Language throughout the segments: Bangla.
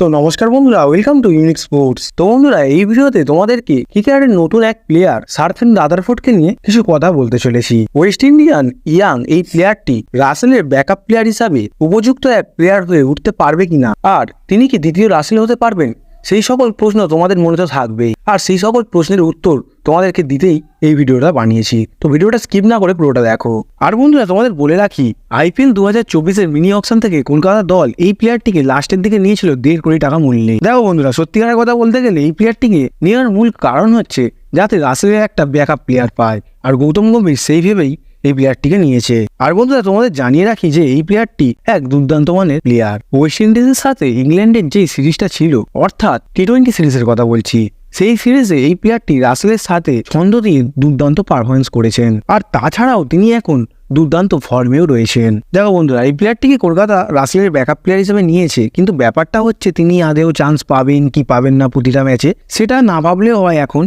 তো নমস্কার বন্ধুরা ওয়েলকাম টু ইউনিক স্পোর্টস তো বন্ধুরা, এই ভিডিওতে তোমাদেরকে ক্রিকেটের নতুন এক প্লেয়ার সার্ফেন রাদারফোর্ডকে নিয়ে কিছু কথা বলতে চলেছি। ওয়েস্ট ইন্ডিয়ান ইয়াং এই প্লেয়ারটি রাসেলের ব্যাকআপ প্লেয়ার হিসাবে উপযুক্ত এক প্লেয়ার হয়ে উঠতে পারবে কিনা? আর তিনি কি দ্বিতীয় রাসেল হতে পারবেন? সেই সকল প্রশ্ন তোমাদের মনে তো থাকবেই। আর সেই সকল প্রশ্নের উত্তর তোমাদেরকে দিতেই এই ভিডিওটা বানিয়েছি। তো ভিডিওটা স্কিপ না করে পুরোটা দেখো। আর বন্ধুরা, তোমাদের বলে রাখি, আইপিএল দু হাজার চব্বিশের মিনি অকশন থেকে কলকাতা দল এই প্লেয়ারটিকে লাস্টের দিকে নিয়েছিল দেড় কোটি টাকা মূল্যে। দেখো বন্ধুরা, সত্যিকারের কথা বলতে গেলে এই প্লেয়ারটিকে নেওয়ার মূল কারণ হচ্ছে যাতে রাসেলের একটা ব্যাকআপ প্লেয়ার পায়। আর গৌতম গম্ভীর সেই ভেবেই এই প্লেয়ারটিকে নিয়েছে। আর বন্ধুরা, তোমাদের জানিয়ে রাখি যে এই প্লেয়ারটি এক দুর্দান্ত মানের প্লেয়ার ওয়েস্ট ইন্ডিজের সাথে ইংল্যান্ডের যে সিরিজটা ছিল, অর্থাৎ টি টোয়েন্টি সিরিজের কথা বলছি, সেই সিরিজে এই প্লেয়ারটি রাসেলের সাথে ছন্দ দিয়ে দুর্দান্ত পারফরমেন্স করেছেন। আর তাছাড়াও তিনি এখন দুর্দান্ত ফর্মেও রয়েছেন। দেখো বন্ধুরা, এই প্লেয়ারটিকে কলকাতা রাসেলের ব্যাকআপ প্লেয়ার হিসেবে নিয়েছে, কিন্তু ব্যাপারটা হচ্ছে তিনি আদেও চান্স পাবেন কি পাবেন না প্রতিটা ম্যাচে সেটা না ভাবলেও হয় এখন।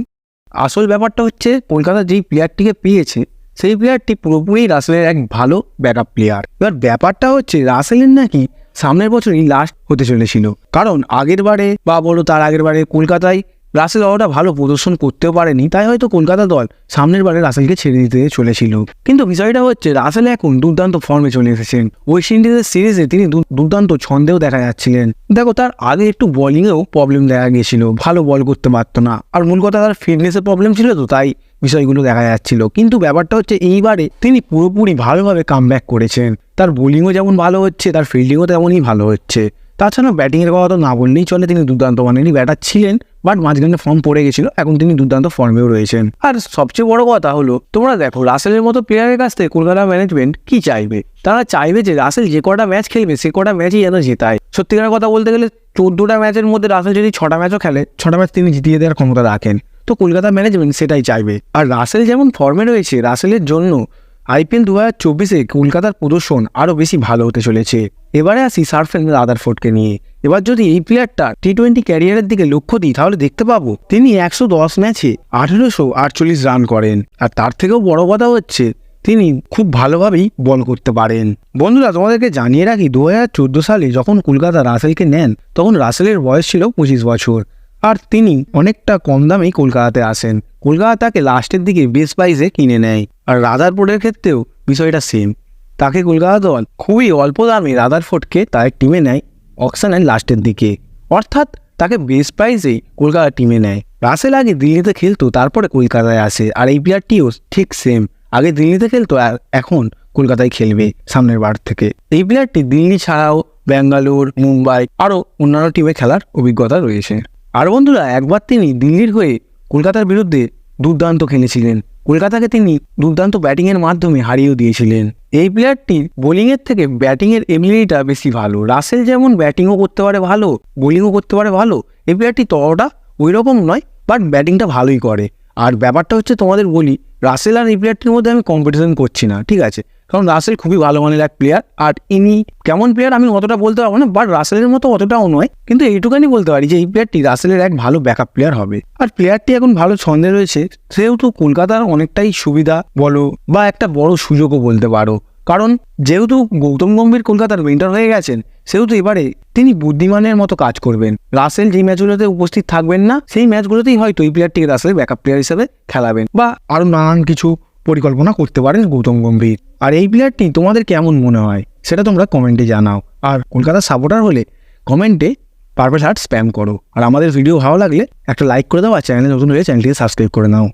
আসল ব্যাপারটা হচ্ছে কলকাতা যেই প্লেয়ারটিকে পেয়েছে সেই প্লেয়ারটি পুরোপুরি রাসেলের এক ভালো ব্যাকআপ প্লেয়ার এবার ব্যাপারটা হচ্ছে, রাসেলের নাকি সামনের বছরই লাস্ট হতে চলেছিল। কারণ আগের বারে বা বলো তার আগের বারে কলকাতায় রাসেল অতটা ভালো প্রদর্শন করতেও পারেনি, তাই হয়তো কলকাতা দল সামনের বারে রাসেলকে ছেড়ে দিতে চলেছিল। কিন্তু বিষয়টা হচ্ছে, রাসেল এখন দুর্দান্ত ফর্মে চলে এসেছেন। ওয়েস্ট ইন্ডিজের সিরিজে তিনি দুর্দান্ত ছন্দেও দেখা যাচ্ছিলেন। দেখো, তার আগে একটু বোলিংয়েও প্রবলেম দেখা গিয়েছিল, ভালো বল করতে পারতো না। আর মূল কথা, তার ফিটনেসের প্রবলেম ছিল তো, তাই বিষয়গুলো দেখা যাচ্ছিল। কিন্তু ব্যাপারটা হচ্ছে, এইবারে তিনি পুরোপুরি ভালোভাবে কাম করেছেন। তার বোলিংও যেমন ভালো হচ্ছে, তার ফিল্ডিংও তেমনই ভালো হচ্ছে। তাছাড়া ব্যাটিংয়ের কথা তো না বললেই চলে, তিনি দুর্দান্ত মানেরই ব্যাটার ছিলেন বাট মাঝখানে ফর্ম পড়ে গেছিল, এখন তিনি দুর্দান্ত ফর্মেও রয়েছেন। আর সবচেয়ে বড় কথা হলো, তোমরা দেখো, রাসেলের মতো প্লেয়ারের কাছ থেকে কলকাতা ম্যানেজমেন্ট কি চাইবে? তারা চাইবে যে রাসেল যে কটা ম্যাচ খেলবে, সে কটা ম্যাচই যেন জেতায়। সত্যিকার কথা বলতে গেলে, চোদ্দোটা ম্যাচের মধ্যে রাসেল যদি ছটা ম্যাচও খেলে, ছটা ম্যাচ তিনি জিতিয়ে দেওয়ার ক্ষমতা রাখেন। তো কলকাতা ম্যানেজমেন্ট সেটাই চাইবে। আর রাসেল যেমন ফর্মে রয়েছে, রাসেলের জন্য আইপিএল দু হাজার চব্বিশে কলকাতার প্রদর্শন আরও বেশি ভালো হতে চলেছে। এবারে আসি সার্ফেন রাদারফোর্ডকে নিয়ে। এবার যদি এই প্লেয়ারটা টি টোয়েন্টি ক্যারিয়ারের দিকে লক্ষ্য দিই, তাহলে দেখতে পাবো তিনি একশো দশ ম্যাচে আঠেরোশো আটচল্লিশ রান করেন। আর তার থেকেও বড় কথা হচ্ছে, তিনি খুব ভালোভাবেই বল করতে পারেন। বন্ধুরা, তোমাদেরকে জানিয়ে রাখি দু হাজার চোদ্দ সালে যখন কলকাতা রাসেলকে নেন, তখন রাসেলের বয়স ছিল পঁচিশ বছর। আর তিনি অনেকটা কম দামেই কলকাতাতে আসেন। কলকাতা তাকে লাস্টের দিকে বেস প্রাইসে কিনে নেয়। আর রাদার রাদারফোর্ডের ক্ষেত্রেও বিষয়টা সেম তাকে কলকাতা দল খুবই অল্প দামে রাদার রাদারফোর্ডকে তার টিমে নেয় অকশনের লাস্টের দিকে। অর্থাৎ তাকে বেস্ট প্রাইসেই কলকাতা টিমে নেয়। রাসেল আগে দিল্লিতে খেলতো, তারপরে কলকাতায় আসে। আর এই প্লেয়ারটিও ঠিক সেম আগে দিল্লিতে খেলতো, আর এখন কলকাতায় খেলবে সামনের বার থেকে। এই প্লেয়ারটি দিল্লি ছাড়াও ব্যাঙ্গালোর মুম্বাই আরও অন্যান্য টিমে খেলার অভিজ্ঞতা রয়েছে। আর বন্ধুরা, একবার তিনি দিল্লির হয়ে কলকাতার বিরুদ্ধে দুর্দান্ত খেলেছিলেন। কলকাতাকে তিনি দুর্দান্ত ব্যাটিংয়ের মাধ্যমে হারিয়েও দিয়েছিলেন। এই প্লেয়ারটির বোলিংয়ের থেকে ব্যাটিংয়ের এবিলিটিটা বেশি ভালো। রাসেল যেমন ব্যাটিংও করতে পারে ভালো, বোলিংও করতে পারে ভালো, এই প্লেয়ারটি ততটা ওই রকম নয় বাট ব্যাটিংটা ভালোই করে। আর ব্যাপারটা হচ্ছে তোমাদের বলি, রাসেল আর এই প্লেয়ারটির মধ্যে আমি কম্পিটিশন করছি না, ঠিক আছে? কারণ রাসেল খুবই ভালো মানের এক প্লেয়ার আর ইনি কেমন প্লেয়ার আমি অতটা বলতে পারব না বাট রাসেলের মতো অতটাও নয়। কিন্তু এইটুখানি বলতে পারি যে এই প্লেয়ারটি রাসেলের এক ভালো ব্যাকআপ প্লেয়ার হবে। আর প্লেয়ারটি এখন ভালো ছন্দে রয়েছে, সেহেতু কলকাতার অনেকটাই সুবিধা বলো বা একটা বড় সুযোগও বলতে পারো। কারণ যেহেতু গৌতম গম্ভীর কলকাতার উইন্টার হয়ে গেছেন, সেহেতু এবারে তিনি বুদ্ধিমানের মতো কাজ করবেন। রাসেল যেই ম্যাচগুলোতে উপস্থিত থাকবেন না, সেই ম্যাচগুলোতেই হয়তো এই প্লেয়ারটিকে রাসেল ব্যাকআপ প্লেয়ার হিসেবে খেলাবেন বা আরও নানান কিছু পরিকল্পনা করতে পারেন গৌতম গম্ভীর। আর এই প্লেয়ারটি তোমাদের কেমন মনে হয়? সেটা তোমরা কমেন্টে জানাও। আর কলকাতা সাপোর্টার হলে কমেন্টে পারপেল হার্ট স্প্যাম করো। আর আমাদের ভিডিও ভালো লাগলে একটা লাইক করে দাও আর চ্যানেলে নতুন হলে চ্যানেলটিকে সাবস্ক্রাইব করে নাও।